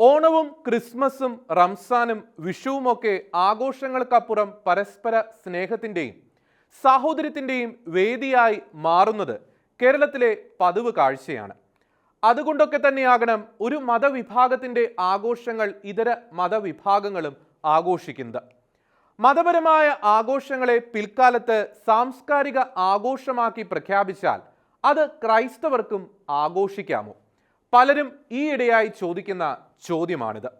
ഓണവും ക്രിസ്മസും റംസാനും വിഷുവുമൊക്കെ ആഘോഷങ്ങൾക്കപ്പുറം പരസ്പര സ്നേഹത്തിന്റെയും സാഹോദര്യത്തിന്റെയും വേദിയായി മാറുന്നത് കേരളത്തിലെ പതിവ് കാഴ്ചയാണ്. അതുകൊണ്ടൊക്കെ തന്നെയാകണം ഒരു മതവിഭാഗത്തിന്റെ ആഘോഷങ്ങൾ ഇതര മതവിഭാഗങ്ങളും ആഘോഷിക്കുന്നത്. മതപരമായ ആഘോഷങ്ങളെ പിൽക്കാലത്ത് സാംസ്കാരിക ആഘോഷമാക്കി പ്രഖ്യാപിച്ചാൽ അത് ക്രൈസ്തവർക്കും ആഘോഷിക്കാമോ? പലരും ഈയിടെയായി ചോദിക്കുന്ന ചോദ്യമാണിത്.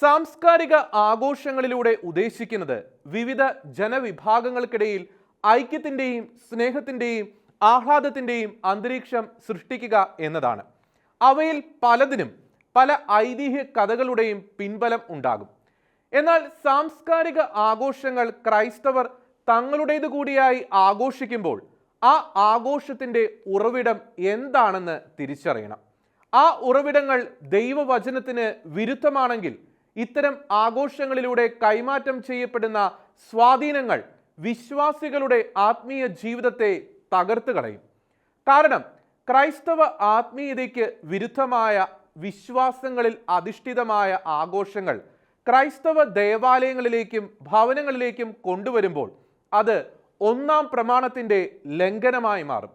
സാംസ്കാരിക ആഘോഷങ്ങളിലൂടെ ഉദ്ദേശിക്കുന്നത് വിവിധ ജനവിഭാഗങ്ങൾക്കിടയിൽ ഐക്യത്തിന്റെയും സ്നേഹത്തിന്റെയും ആഹ്ലാദത്തിന്റെയും അന്തരീക്ഷം സൃഷ്ടിക്കുക എന്നതാണ്. അവയിൽ പലതിനും പല ഐതിഹ്യ കഥകളുടെയും പിൻബലം ഉണ്ടാകും. എന്നാൽ സാംസ്കാരിക ആഘോഷങ്ങൾ ക്രൈസ്തവർ തങ്ങളുടേത് കൂടിയായി ആഘോഷിക്കുമ്പോൾ ആ ആഘോഷത്തിന്റെ ഉറവിടം എന്താണെന്ന് തിരിച്ചറിയണം. ആ ഉറവിടങ്ങൾ ദൈവവചനത്തിന് വിരുദ്ധമാണെങ്കിൽ ഇത്തരം ആഘോഷങ്ങളിലൂടെ കൈമാറ്റം ചെയ്യപ്പെടുന്ന സ്വാധീനങ്ങൾ വിശ്വാസികളുടെ ആത്മീയ ജീവിതത്തെ തകർത്ത് കളയും. കാരണം ക്രൈസ്തവ ആത്മീയതയ്ക്ക് വിരുദ്ധമായ വിശ്വാസങ്ങളിൽ അധിഷ്ഠിതമായ ആഘോഷങ്ങൾ ക്രൈസ്തവ ദേവാലയങ്ങളിലേക്കും ഭവനങ്ങളിലേക്കും കൊണ്ടുവരുമ്പോൾ അത് ഒന്നാം പ്രമാണത്തിന്റെ ലംഘനമായി മാറും.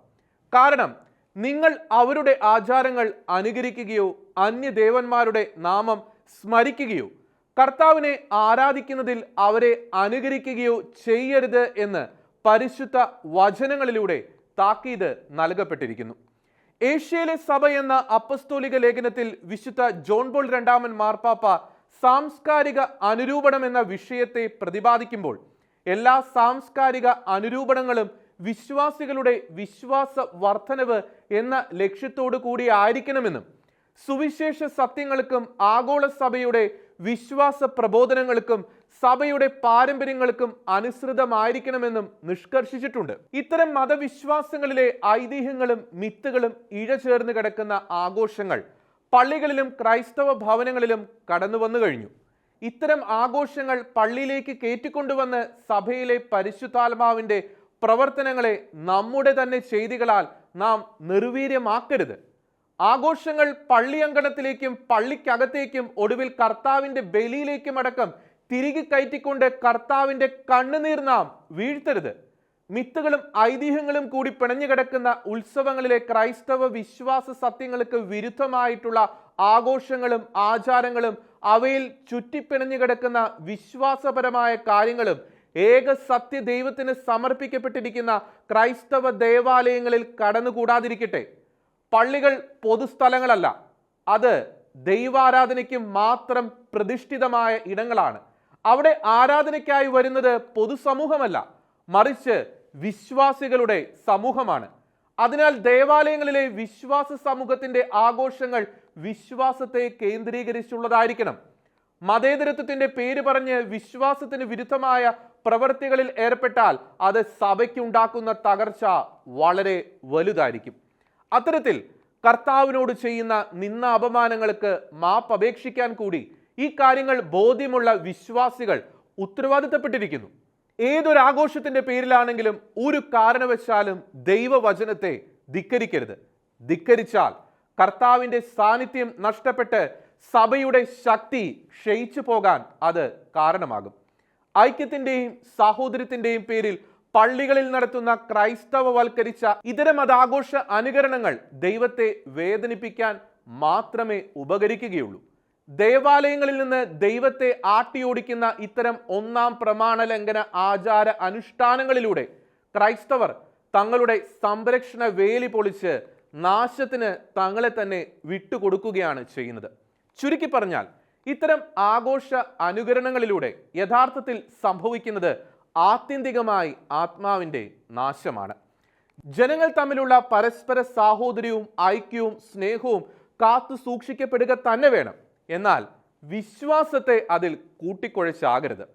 കാരണം നിങ്ങൾ അവരുടെ ആചാരങ്ങൾ അനുകരിക്കുകയോ അന്യദേവന്മാരുടെ നാമം സ്മരിക്കുകയോ കർത്താവിനെ ആരാധിക്കുന്നതിൽ അവരെ അനുകരിക്കുകയോ ചെയ്യരുത് എന്ന് പരിശുദ്ധ വചനങ്ങളിലൂടെ താക്കീത് നൽകപ്പെട്ടിരിക്കുന്നു. ഏഷ്യയിലെ സഭ എന്ന അപ്പസ്തോലിക ലേഖനത്തിൽ വിശുദ്ധ ജോൺ ബോൾ രണ്ടാമൻ മാർപ്പാപ്പ സാംസ്കാരിക അനുരൂപണം എന്ന വിഷയത്തെ പ്രതിപാദിക്കുമ്പോൾ എല്ലാ സാംസ്കാരിക അനുരൂപണങ്ങളും വിശ്വാസികളുടെ വിശ്വാസ വർധനവ് എന്ന ലക്ഷ്യത്തോടു കൂടി ആയിരിക്കണമെന്നും സുവിശേഷ സത്യങ്ങൾക്കും ആഗോള സഭയുടെ വിശ്വാസ പ്രബോധനങ്ങൾക്കും സഭയുടെ പാരമ്പര്യങ്ങൾക്കും അനുസൃതമായിരിക്കണമെന്നും നിഷ്കർഷിച്ചിട്ടുണ്ട്. ഇത്തരം മതവിശ്വാസങ്ങളിലെ ഐതിഹ്യങ്ങളും മിത്തുകളും ഇഴചേർന്ന് കിടക്കുന്ന ആഘോഷങ്ങൾ പള്ളികളിലും ക്രൈസ്തവ ഭവനങ്ങളിലും കടന്നു വന്നു കഴിഞ്ഞു. ഇത്തരം ആഘോഷങ്ങൾ പള്ളിയിലേക്ക് കയറ്റിക്കൊണ്ടുവന്ന് സഭയിലെ പരിശുദ്ധാത്മാവിന്റെ പ്രവർത്തനങ്ങളെ നമ്മുടെ തന്നെ ചെയ്തികളാൽ നാം നിർവീര്യമാക്കരുത്. ആഘോഷങ്ങൾ പള്ളിയങ്കണത്തിലേക്കും പള്ളിക്കകത്തേക്കും ഒടുവിൽ കർത്താവിന്റെ ബലിയിലേക്കും അടക്കം തിരികെ കയറ്റിക്കൊണ്ട് കർത്താവിന്റെ കണ്ണുനീർ നാം വീഴ്ത്തരുത്. മിത്തുകളും ഐതിഹ്യങ്ങളും കൂടി പിണഞ്ഞു കിടക്കുന്ന ഉത്സവങ്ങളിലെ ക്രൈസ്തവ വിശ്വാസ സത്യങ്ങൾക്ക് വിരുദ്ധമായിട്ടുള്ള ആഘോഷങ്ങളും ആചാരങ്ങളും അവയിൽ ചുറ്റിപ്പിണഞ്ഞു കിടക്കുന്ന വിശ്വാസപരമായ കാര്യങ്ങളും ഏക സത്യ ദൈവത്തിന് സമർപ്പിക്കപ്പെട്ടിരിക്കുന്ന ക്രൈസ്തവ ദേവാലയങ്ങളിൽ കടന്നുകൂടാതിരിക്കട്ടെ. പള്ളികൾ പൊതുസ്ഥലങ്ങളല്ല. അത് ദൈവാരാധനയ്ക്ക് മാത്രം പ്രതിഷ്ഠിതമായ ഇടങ്ങളാണ്. അവിടെ ആരാധനയ്ക്കായി വരുന്നത് പൊതുസമൂഹമല്ല മറിച്ച് വിശ്വാസികളുടെ സമൂഹമാണ്. അതിനാൽ ദേവാലയങ്ങളിലെ വിശ്വാസ സമൂഹത്തിന്റെ ആഘോഷങ്ങൾ വിശ്വാസത്തെ കേന്ദ്രീകരിച്ചുള്ളതായിരിക്കണം. മതേതരത്വത്തിന്റെ പേര് പറഞ്ഞ് വിശ്വാസത്തിന് വിരുദ്ധമായ പ്രവൃത്തികളിൽ ഏർപ്പെട്ടാൽ അത് സഭയ്ക്കുണ്ടാക്കുന്ന തകർച്ച വളരെ വലുതായിരിക്കും. അത്തരത്തിൽ കർത്താവിനോട് ചെയ്യുന്ന നിന്ന അപമാനങ്ങൾക്ക് മാപ്പ് അപേക്ഷിക്കാൻ കൂടി ഈ കാര്യങ്ങൾ ബോധ്യമുള്ള വിശ്വാസികൾ ഉത്തരവാദിത്തപ്പെട്ടിരിക്കുന്നു. ഏതൊരു ആഘോഷത്തിന്റെ പേരിലാണെങ്കിലും ഒരു കാരണവശാലും ദൈവവചനത്തെ ധിക്കരിക്കരുത്. ധിക്കരിച്ചാൽ കർത്താവിന്റെ സാന്നിധ്യം നഷ്ടപ്പെട്ട് സഭയുടെ ശക്തി ക്ഷയിച്ചു പോകാൻ അത് കാരണമാകും. ഐക്യത്തിന്റെയും സാഹോദര്യത്തിന്റെയും പേരിൽ പള്ളികളിൽ നടത്തുന്ന ക്രൈസ്തവവൽക്കരിച്ച ഇതര മതാഘോഷ അനുകരണങ്ങൾ ദൈവത്തെ വേദനിപ്പിക്കാൻ മാത്രമേ ഉപകരിക്കുകയുള്ളൂ. ദേവാലയങ്ങളിൽ നിന്ന് ദൈവത്തെ ആട്ടിയോടിക്കുന്ന ഇത്തരം ഒന്നാം പ്രമാണ ലംഘന ആചാര അനുഷ്ഠാനങ്ങളിലൂടെ ക്രൈസ്തവർ തങ്ങളുടെ സംരക്ഷണ വേലി പൊളിച്ച് നാശത്തിന് തങ്ങളെ തന്നെ വിട്ടുകൊടുക്കുകയാണ് ചെയ്യുന്നത്. ചുരുക്കി പറഞ്ഞാൽ ഇത്തരം ആഘോഷ അനുകരണങ്ങളിലൂടെ യഥാർത്ഥത്തിൽ സംഭവിക്കുന്നത് ആത്യന്തികമായി ആത്മാവിന്റെ നാശമാണ്. ജനങ്ങൾ തമ്മിലുള്ള പരസ്പര സാഹോദര്യവും ഐക്യവും സ്നേഹവും കാത്തു സൂക്ഷിക്കപ്പെടുക തന്നെ വേണം. എന്നാൽ വിശ്വാസത്തെ അതിൽ കൂട്ടിക്കുഴച്ചാകരുത്.